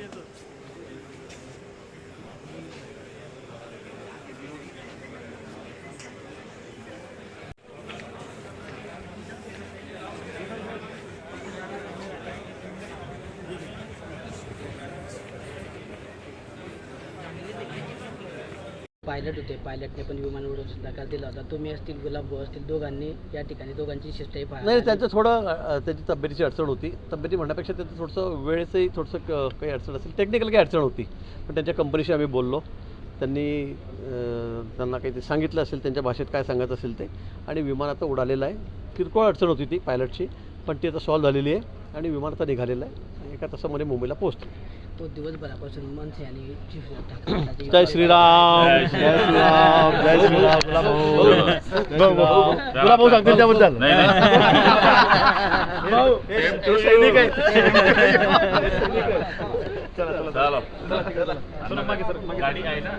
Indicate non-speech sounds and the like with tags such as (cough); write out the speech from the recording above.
Gracias. Pilot होते. पायलटने पण विमान उडवण्याचा नकार दिला होता. तुम्ही असतील गुलाब भाऊ असतील दोघांनी या ठिकाणी दोघांची शिष्टाई नाही त्यांचं थोडं अ, त्याची तब्येतीची अडचण होती. तब्येती म्हणण्यापेक्षा त्याचं थोडंसं वेळेचंही थोडंसं क- काही अडचण असेल. टेक्निकल काही अडचण होती. पण त्यांच्या कंपनीशी आम्ही बोललो. त्यांनी अ, त्यांना काही ते सांगितलं असेल त्यांच्या भाषेत काय सांगत असेल ते. आणि विमान आता उडालेलं आहे. किरकोळ अडचण होती ती पायलटची. पण ती आता सॉल्व्ह झालेली आहे. आणि विमान आता निघालेलं आहे. आणि एका तासामध्ये मुंबईला पोहोचतो तो दिवसभरापासून मनसे आणि चिफ (coughs) जय श्रीराम जय श्रीराम जय श्रीराम. गुलाब भाऊ सांगतील त्याबद्दल. भाऊ, सैनिक आहे. चला चला. गाडी आहे ना?